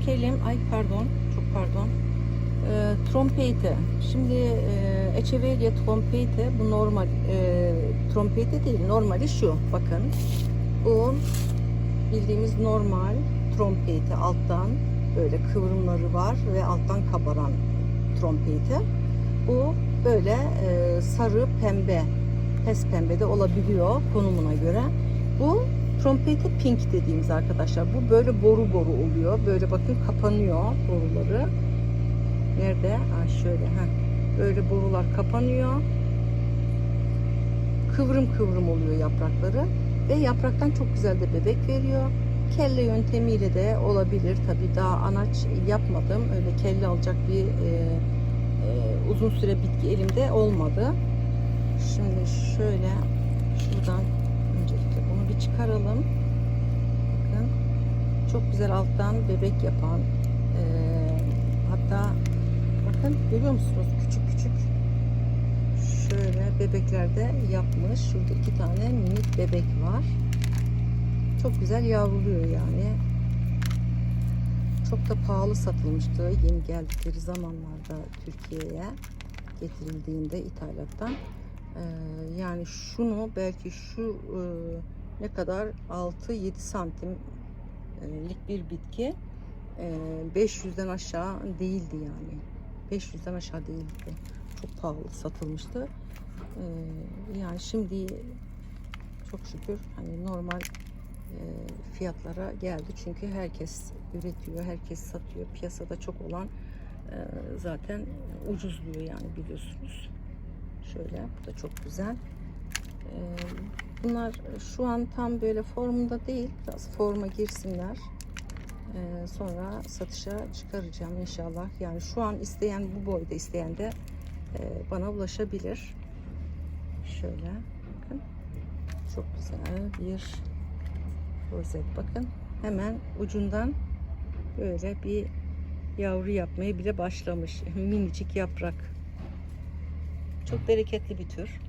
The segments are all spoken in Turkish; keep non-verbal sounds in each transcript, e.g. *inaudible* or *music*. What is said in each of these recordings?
dökelim. Ay pardon. Çok pardon. E, trompete. Şimdi e, Echeverria trompete bu normal e, trompete değil. Normali şu. Bakın. Bu bildiğimiz normal trompete alttan böyle kıvrımları var ve alttan kabaran trompete. Bu böyle e, sarı pembe, pes pembe de olabiliyor konumuna göre. Bu trompete pink dediğimiz arkadaşlar. Bu böyle boru boru oluyor. Böyle bakın kapanıyor boruları. Nerede? Ha şöyle ha. Böyle borular kapanıyor. Kıvrım kıvrım oluyor yaprakları ve yapraktan çok güzel de bebek veriyor. Kelle yöntemiyle de olabilir. Tabii daha anaç yapmadım. Öyle kelle alacak bir e, e, uzun süre bitki elimde olmadı. Şimdi şöyle şuradan çıkaralım. Bakın çok güzel alttan bebek yapan e, hatta bakın görüyor musunuz küçük küçük şöyle bebeklerde yapmış. Şurada iki tane minik bebek var. Çok güzel yavruluyor yani. Çok da pahalı satılmıştı yeni geldikleri zamanlarda Türkiye'ye getirildiğinde ithalattan. Ee, yani şunu belki şu e, ne kadar 6-7 santimlik bir bitki e, 500'den aşağı değildi yani. 500'den aşağı değildi. Çok pahalı satılmıştı. Yani şimdi çok şükür hani normal fiyatlara geldi. Çünkü herkes üretiyor, herkes satıyor. Piyasada çok olan zaten ucuzluyor yani biliyorsunuz. Şöyle bu da çok güzel. E, bunlar şu an tam böyle formunda değil. Biraz forma girsinler. E, sonra satışa çıkaracağım inşallah. Yani şu an isteyen bu boyda isteyen de e, bana ulaşabilir. Şöyle bakın. Çok güzel bir rozet bakın. Hemen ucundan böyle bir yavru yapmaya bile başlamış. *laughs* Minicik yaprak. Çok bereketli bir tür.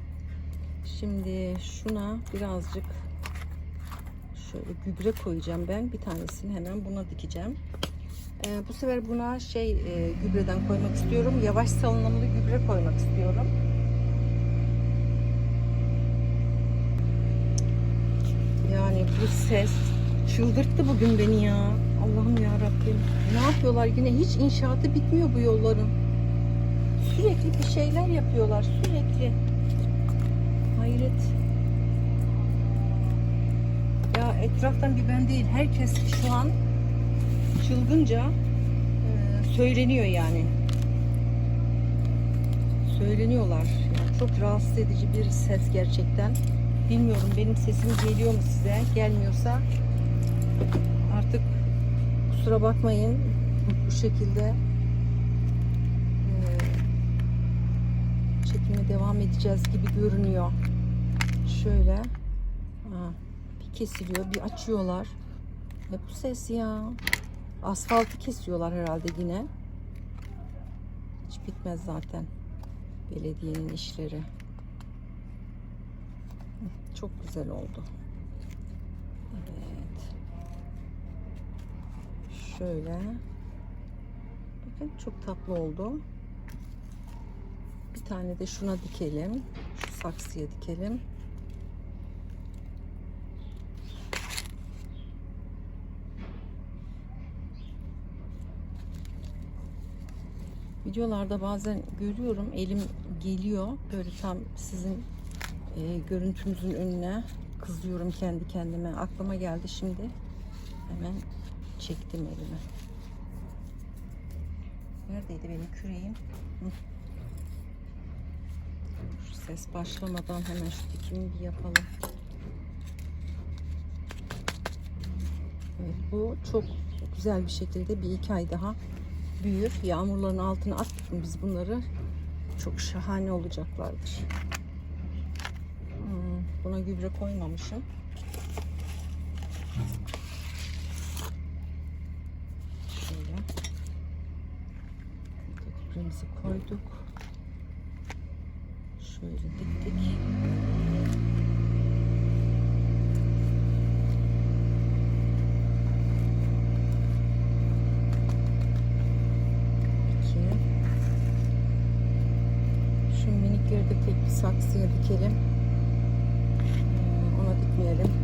Şimdi şuna birazcık şöyle gübre koyacağım ben. Bir tanesini hemen buna dikeceğim. Ee, bu sefer buna şey e, gübreden koymak istiyorum. Yavaş salınımlı gübre koymak istiyorum. Yani bu ses çıldırttı bugün beni ya. Allah'ım ya Rabbim. Ne yapıyorlar yine? Hiç inşaatı bitmiyor bu yolların. Sürekli bir şeyler yapıyorlar. Sürekli. Hayret. Ya etraftan bir ben değil. Herkes şu an çılgınca e, söyleniyor yani. Söyleniyorlar. Yani çok rahatsız edici bir ses gerçekten. Bilmiyorum benim sesim geliyor mu size? Gelmiyorsa artık kusura bakmayın bu şekilde e, çekime devam edeceğiz gibi görünüyor. Şöyle ha, bir kesiliyor, bir açıyorlar. Ne bu ses ya? Asfaltı kesiyorlar herhalde yine. Hiç bitmez zaten belediyenin işleri. Çok güzel oldu. Evet. Şöyle. Bakın çok tatlı oldu. Tane de şuna dikelim. Şu saksıya dikelim. Videolarda bazen görüyorum elim geliyor böyle tam sizin e, görüntünüzün önüne kızıyorum kendi kendime. Aklıma geldi şimdi. Hemen çektim elime. Neredeydi benim küreğim? Hı. Şu ses başlamadan hemen şu dikimi bir yapalım. Evet, bu çok güzel bir şekilde bir iki ay daha büyür. Yağmurların altına attık biz bunları. Çok şahane olacaklardır. Hmm, buna gübre koymamışım. Şöyle. Gübremizi koyduk. Şimdi gittik. şu minikleri de tek bir saksıya dikelim. Ee, ona dikmeyelim.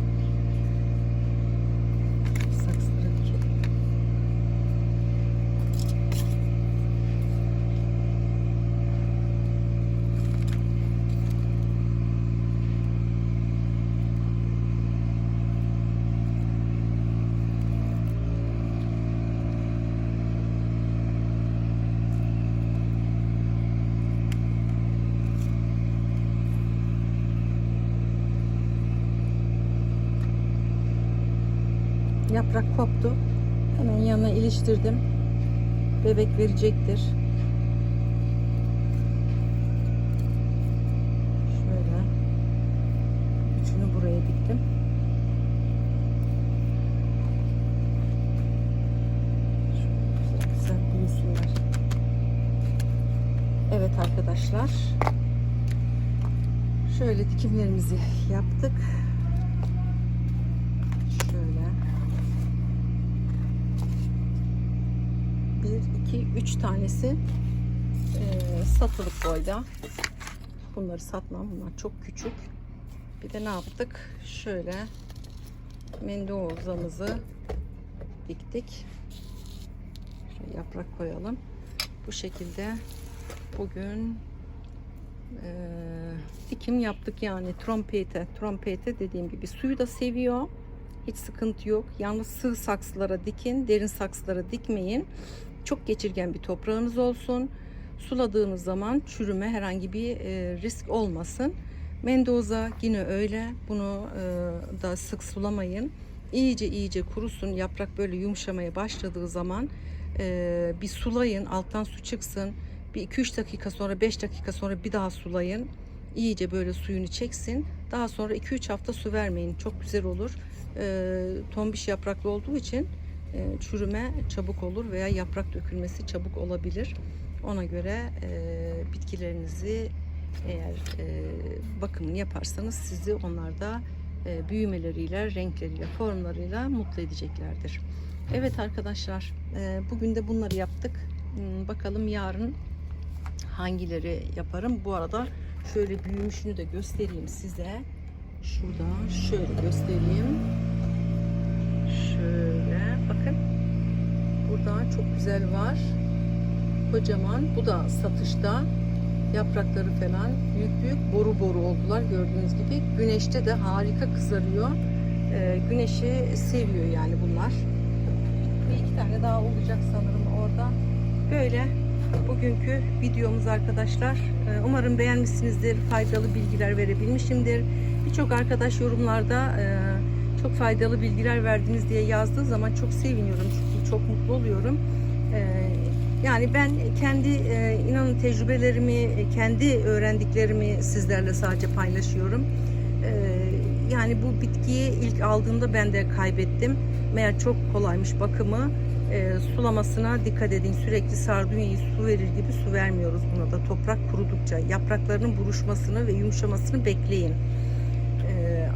Yaprak koptu. Hemen yanına iliştirdim. Bebek verecektir. Şöyle. Üçünü buraya diktim. Şöyle güzel büyüsünler. Evet arkadaşlar. Şöyle dikimlerimizi yaptık. Şöyle. İki, üç tanesi eee, satılık boyda. Bunları satmam. Bunlar çok küçük. Bir de ne yaptık? Şöyle mendozamızı diktik. Şöyle yaprak koyalım. Bu şekilde bugün eee, dikim yaptık yani trompete. Trompete dediğim gibi suyu da seviyor. Hiç sıkıntı yok. Yalnız sığ saksılara dikin, derin saksılara dikmeyin. Çok geçirgen bir toprağınız olsun. Suladığınız zaman çürüme herhangi bir e, risk olmasın. Mendoza yine öyle. Bunu e, da sık sulamayın. İyice iyice kurusun. Yaprak böyle yumuşamaya başladığı zaman e, bir sulayın. Alttan su çıksın. Bir 2-3 dakika sonra 5 dakika sonra bir daha sulayın. İyice böyle suyunu çeksin. Daha sonra 2-3 hafta su vermeyin. Çok güzel olur. E, tombiş yapraklı olduğu için çürüme çabuk olur veya yaprak dökülmesi çabuk olabilir. Ona göre e, bitkilerinizi eğer e, bakımını yaparsanız sizi onlarda e, büyümeleriyle, renkleriyle, formlarıyla mutlu edeceklerdir. Evet arkadaşlar, e, bugün de bunları yaptık. Hmm, Bakalım yarın hangileri yaparım. Bu arada şöyle büyümüşünü de göstereyim size. Şurada şöyle göstereyim. Şöyle bakın. Burada çok güzel var. Kocaman. Bu da satışta. Yaprakları falan büyük büyük boru boru oldular gördüğünüz gibi. Güneşte de harika kızarıyor. Ee, güneşi seviyor yani bunlar. Bir iki tane daha olacak sanırım orada. Böyle bugünkü videomuz arkadaşlar. Ee, Umarım beğenmişsinizdir. Faydalı bilgiler verebilmişimdir. Birçok arkadaş yorumlarda e, çok faydalı bilgiler verdiniz diye yazdığı zaman çok seviniyorum. Çünkü çok mutlu oluyorum. Ee, yani ben kendi e, inanın tecrübelerimi, kendi öğrendiklerimi sizlerle sadece paylaşıyorum. Ee, yani bu bitkiyi ilk aldığımda ben de kaybettim. Meğer çok kolaymış bakımı. Ee, sulamasına dikkat edin. Sürekli sardunyayı su verir gibi su vermiyoruz buna da. Toprak kurudukça yapraklarının buruşmasını ve yumuşamasını bekleyin.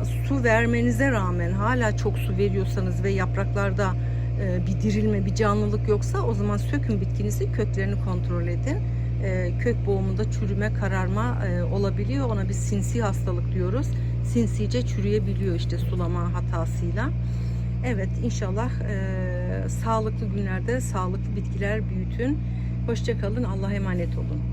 Su vermenize rağmen hala çok su veriyorsanız ve yapraklarda e, bir dirilme, bir canlılık yoksa o zaman sökün bitkinizi, köklerini kontrol edin. E, kök boğumunda çürüme, kararma e, olabiliyor. Ona bir sinsi hastalık diyoruz. Sinsice çürüyebiliyor işte sulama hatasıyla. Evet inşallah e, sağlıklı günlerde sağlıklı bitkiler büyütün. Hoşçakalın. Allah'a emanet olun.